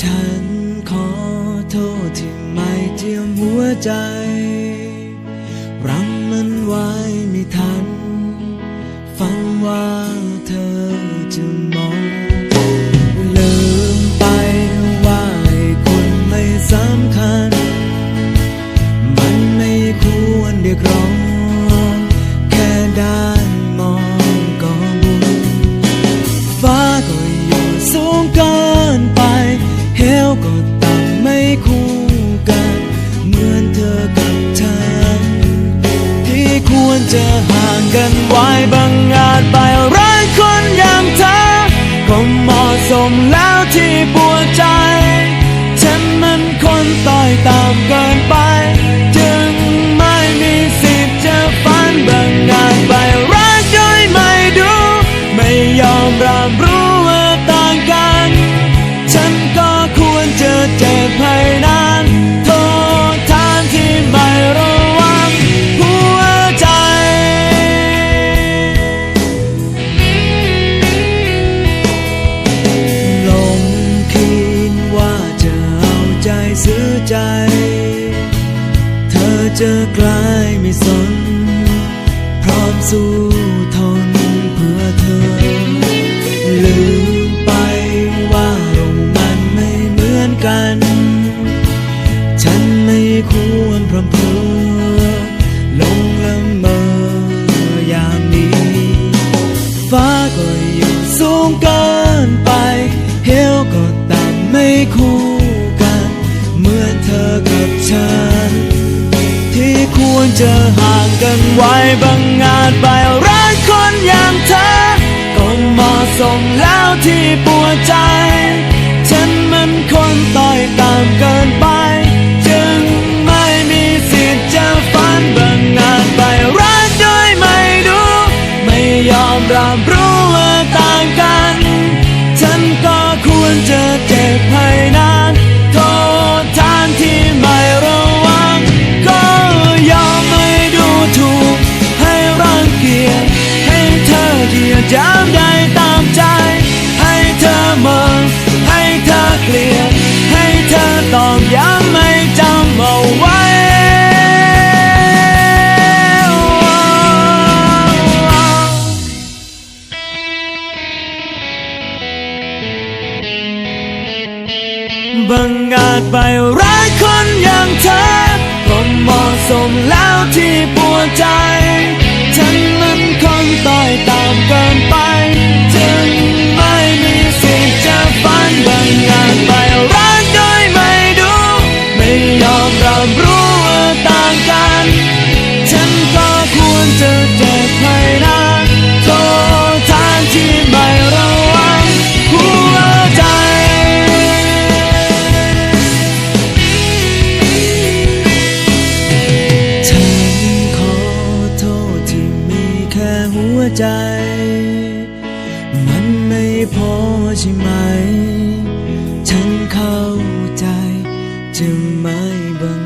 ฉันขอโทษที่ไม่เจียมหัวใจ รจะห่างกันไว้บางอาจไปรักคนอย่างเธอก็เหมาะสมแล้วที่ปวดใจ ฉันมันคนต่อยตามเกินไป เจอกลายไม่สน พร้อมสู้ จะห่างกันไว้บางอาจไปรักคนอย่างเธอก็เหมาะสมแล้วที่ปวดใจ บังอาจไปรักคนอย่างเธอก็เหมาะสมแล้วที่ปวดใจ ฉันมันคนต้อยต่ำเกินไป จึงไม่มีสิทธิ์จะฝันบังอาจไปรักโดยไม่ดูไม่ยอมรับรู้ว่าต่างกัน ฉันก็ควรจะเจ็บให้ ใจ มันไม่พอใช่ไหม ฉันเข้าใจจะไม่บัง